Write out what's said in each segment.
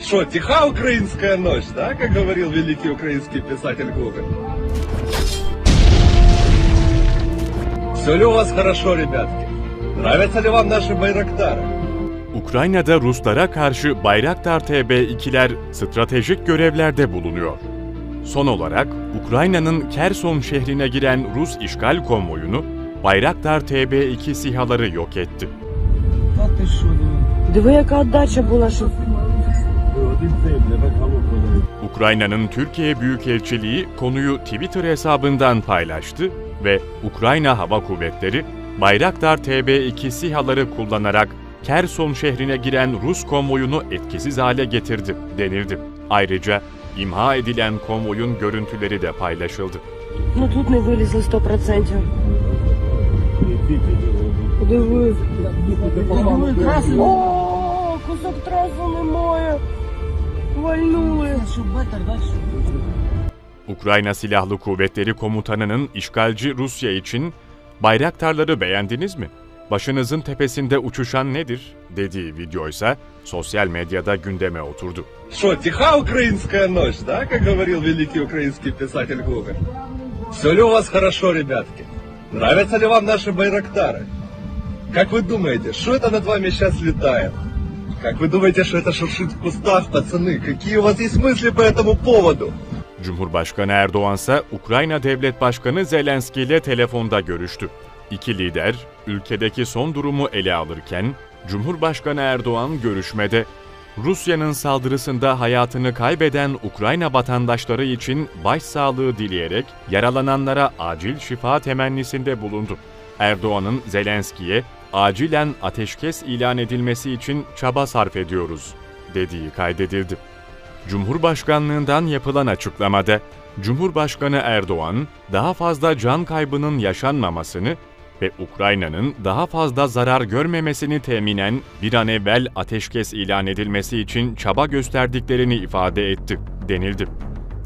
Что, тиха украинская ночь, да, как говорил великий украинский писатель Гоголь? Все ли у вас хорошо, ребятки? Нравятся ли вам наши байрактары? Ukrayna'da Ruslara karşı Bayraktar TB2'ler stratejik görevlerde bulunuyor. Son olarak Ukrayna'nın Kerson şehrine giren Rus işgal konvoyunu Bayraktar TB2 SİHA'ları yok etti. Та ти що, ну? Диви, яка отдача була, що Ukrayna'nın Türkiye Büyükelçiliği konuyu Twitter hesabından paylaştı ve Ukrayna Hava Kuvvetleri Bayraktar TB2 SİHA'ları kullanarak Kerson şehrine giren Rus konvoyunu etkisiz hale getirdi denildi. Ayrıca imha edilen konvoyun görüntüleri de paylaşıldı. ну тут не вилізли 100%. Диви. Диви, красиво. О, Ukrayna Silahlı Kuvvetleri Komutanı'nın işgalci Rusya için bayraktarları beğendiniz mi? Başınızın tepesinde uçuşan nedir? dediği videoysa sosyal medyada gündeme oturdu. Что, тиха украинская ночь, да, как говорил великий украинский писатель Гоголь? Все ли у вас хорошо, ребятки? Нравятся ли вам наши байрактары? Как вы думаете, что это над вами сейчас летает? Как вы думаете, что это шуршит в кустах, пацаны? Какие у вас есть мысли по этому поводу? Cumhurbaşkanı Erdoğan ise Ukrayna Devlet Başkanı Zelenski ile telefonda görüştü. İki lider ülkedeki son durumu ele alırken Cumhurbaşkanı Erdoğan görüşmede Rusya'nın saldırısında hayatını kaybeden Ukrayna vatandaşları için başsağlığı dileyerek yaralananlara acil şifa temennisinde bulundu. Erdoğan'ın Zelenski'ye acilen ateşkes ilan edilmesi için çaba sarf ediyoruz dediği kaydedildi. Cumhurbaşkanlığından yapılan açıklamada Cumhurbaşkanı Erdoğan daha fazla can kaybının yaşanmamasını ve Ukrayna'nın daha fazla zarar görmemesini teminen bir an evvel ateşkes ilan edilmesi için çaba gösterdiklerini ifade etti, denildi.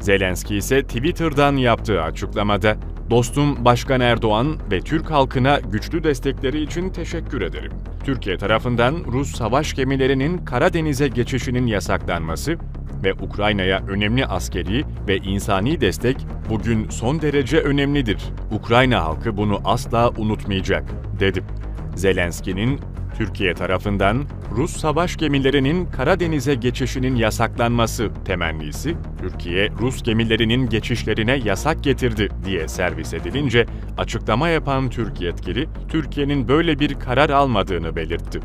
Zelenski ise Twitter'dan yaptığı açıklamada, Dostum Başkan Erdoğan ve Türk halkına güçlü destekleri için teşekkür ederim. Türkiye tarafından Rus savaş gemilerinin Karadeniz'e geçişinin yasaklanması ve Ukrayna'ya önemli askeri ve insani destek bugün son derece önemlidir. Ukrayna halkı bunu asla unutmayacak, dedi. Zelenski'nin Türkiye tarafından Rus savaş gemilerinin Karadeniz'e geçişinin yasaklanması temennisi, Türkiye Rus gemilerinin geçişlerine yasak getirdi diye servis edilince açıklama yapan Türk yetkili, Türkiye'nin böyle bir karar almadığını belirtti.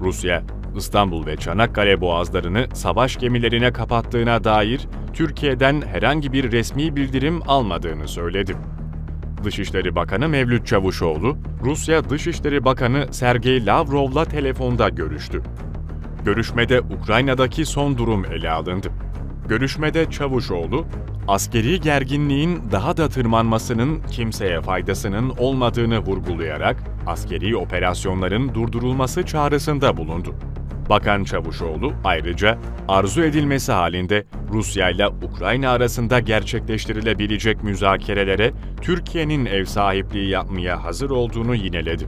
Rusya, İstanbul ve Çanakkale boğazlarını savaş gemilerine kapattığına dair Türkiye'den herhangi bir resmi bildirim almadığını söyledi. Dışişleri Bakanı Mevlüt Çavuşoğlu, Rusya Dışişleri Bakanı Sergey Lavrov'la telefonda görüştü. Görüşmede Ukrayna'daki son durum ele alındı. Görüşmede Çavuşoğlu, askeri gerginliğin daha da tırmanmasının kimseye faydasının olmadığını vurgulayarak askeri operasyonların durdurulması çağrısında bulundu. Bakan Çavuşoğlu ayrıca arzu edilmesi halinde Rusya ile Ukrayna arasında gerçekleştirilebilecek müzakerelere Türkiye'nin ev sahipliği yapmaya hazır olduğunu yineledi.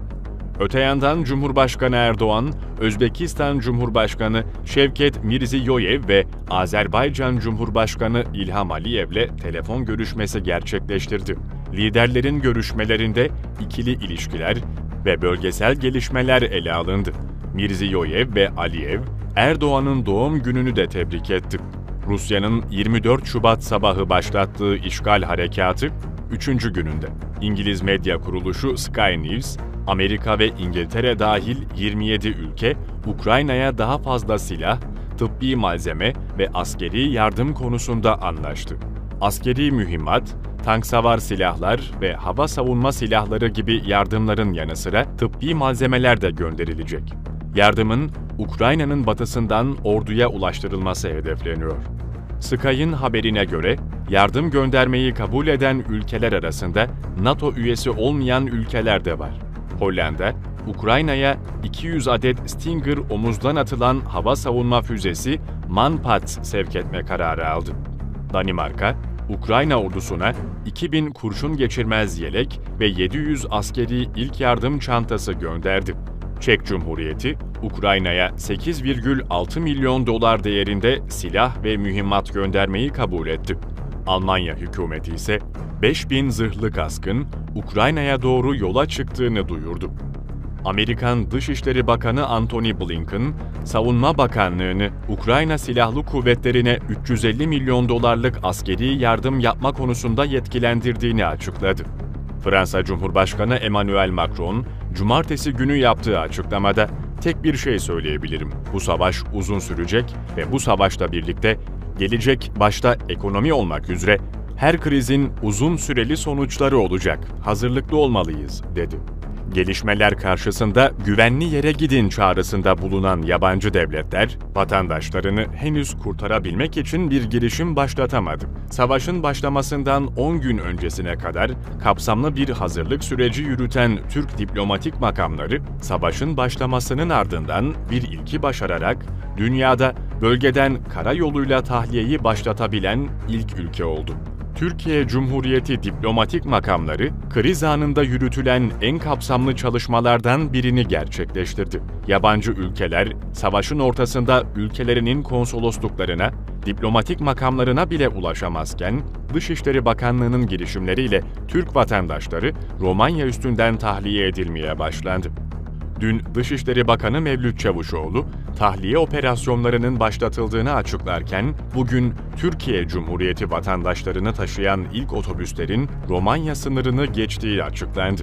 Öte yandan Cumhurbaşkanı Erdoğan, Özbekistan Cumhurbaşkanı Şevket Mirziyoyev ve Azerbaycan Cumhurbaşkanı İlham Aliyev'le telefon görüşmesi gerçekleştirdi. Liderlerin görüşmelerinde ikili ilişkiler ve bölgesel gelişmeler ele alındı. Mirziyoyev ve Aliyev, Erdoğan'ın doğum gününü de tebrik etti. Rusya'nın 24 Şubat sabahı başlattığı işgal harekatı 3. gününde. İngiliz medya kuruluşu Sky News, Amerika ve İngiltere dahil 27 ülke Ukrayna'ya daha fazla silah, tıbbi malzeme ve askeri yardım konusunda anlaştı. Askeri mühimmat, tank savar silahlar ve hava savunma silahları gibi yardımların yanı sıra tıbbi malzemeler de gönderilecek. Yardımın Ukrayna'nın batısından orduya ulaştırılması hedefleniyor. Sky'ın haberine göre yardım göndermeyi kabul eden ülkeler arasında NATO üyesi olmayan ülkeler de var. Hollanda, Ukrayna'ya 200 adet Stinger omuzdan atılan hava savunma füzesi Manpat sevk etme kararı aldı. Danimarka, Ukrayna ordusuna 2000 kurşun geçirmez yelek ve 700 askeri ilk yardım çantası gönderdi. Çek Cumhuriyeti, Ukrayna'ya 8,6 milyon dolar değerinde silah ve mühimmat göndermeyi kabul etti. Almanya hükümeti ise 5000 zırhlı kaskın Ukrayna'ya doğru yola çıktığını duyurdu. Amerikan Dışişleri Bakanı Antony Blinken, Savunma Bakanlığı'nı Ukrayna Silahlı Kuvvetlerine 350 milyon dolarlık askeri yardım yapma konusunda yetkilendirdiğini açıkladı. Fransa Cumhurbaşkanı Emmanuel Macron, cumartesi günü yaptığı açıklamada tek bir şey söyleyebilirim. Bu savaş uzun sürecek ve bu savaşla birlikte gelecek başta ekonomi olmak üzere her krizin uzun süreli sonuçları olacak. Hazırlıklı olmalıyız, dedi. Gelişmeler karşısında güvenli yere gidin çağrısında bulunan yabancı devletler, vatandaşlarını henüz kurtarabilmek için bir girişim başlatamadı. Savaşın başlamasından 10 gün öncesine kadar kapsamlı bir hazırlık süreci yürüten Türk diplomatik makamları, savaşın başlamasının ardından bir ilki başararak dünyada bölgeden karayoluyla tahliyeyi başlatabilen ilk ülke oldu. Türkiye Cumhuriyeti diplomatik makamları, kriz anında yürütülen en kapsamlı çalışmalardan birini gerçekleştirdi. Yabancı ülkeler, savaşın ortasında ülkelerinin konsolosluklarına, diplomatik makamlarına bile ulaşamazken, Dışişleri Bakanlığı'nın girişimleriyle Türk vatandaşları Romanya üstünden tahliye edilmeye başlandı. Dün Dışişleri Bakanı Mevlüt Çavuşoğlu, tahliye operasyonlarının başlatıldığını açıklarken, bugün Türkiye Cumhuriyeti vatandaşlarını taşıyan ilk otobüslerin Romanya sınırını geçtiği açıklandı.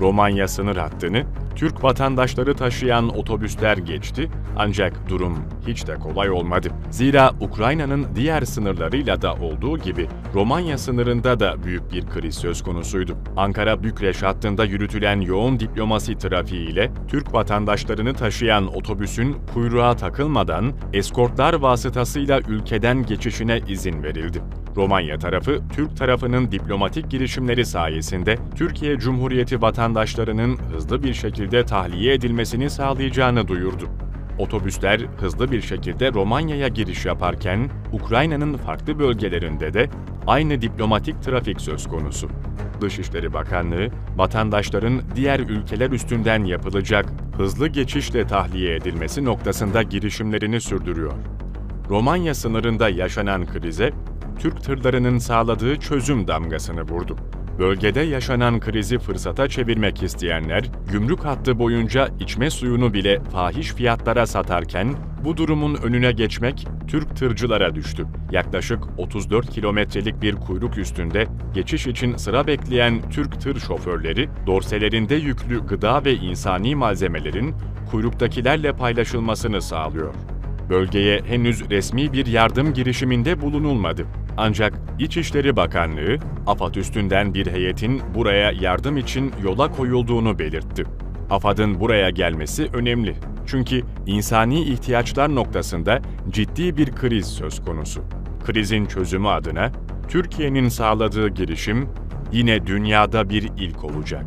Romanya sınır hattını Türk vatandaşları taşıyan otobüsler geçti ancak durum hiç de kolay olmadı. Zira Ukrayna'nın diğer sınırlarıyla da olduğu gibi Romanya sınırında da büyük bir kriz söz konusuydu. Ankara-Bükreş hattında yürütülen yoğun diplomasi trafiğiyle Türk vatandaşlarını taşıyan otobüsün kuyruğa takılmadan eskortlar vasıtasıyla ülkeden geçişine izin verildi. Romanya tarafı, Türk tarafının diplomatik girişimleri sayesinde Türkiye Cumhuriyeti vatandaşlarının hızlı bir şekilde tahliye edilmesini sağlayacağını duyurdu. Otobüsler hızlı bir şekilde Romanya'ya giriş yaparken, Ukrayna'nın farklı bölgelerinde de aynı diplomatik trafik söz konusu. Dışişleri Bakanlığı, vatandaşların diğer ülkeler üstünden yapılacak hızlı geçişle tahliye edilmesi noktasında girişimlerini sürdürüyor. Romanya sınırında yaşanan krize, Türk tırlarının sağladığı çözüm damgasını vurdu. Bölgede yaşanan krizi fırsata çevirmek isteyenler, gümrük hattı boyunca içme suyunu bile fahiş fiyatlara satarken, bu durumun önüne geçmek Türk tırcılara düştü. Yaklaşık 34 kilometrelik bir kuyruk üstünde geçiş için sıra bekleyen Türk tır şoförleri, dorselerinde yüklü gıda ve insani malzemelerin kuyruktakilerle paylaşılmasını sağlıyor. Bölgeye henüz resmi bir yardım girişiminde bulunulmadı. Ancak İçişleri Bakanlığı, AFAD üstünden bir heyetin buraya yardım için yola koyulduğunu belirtti. AFAD'ın buraya gelmesi önemli. Çünkü insani ihtiyaçlar noktasında ciddi bir kriz söz konusu. Krizin çözümü adına Türkiye'nin sağladığı girişim yine dünyada bir ilk olacak.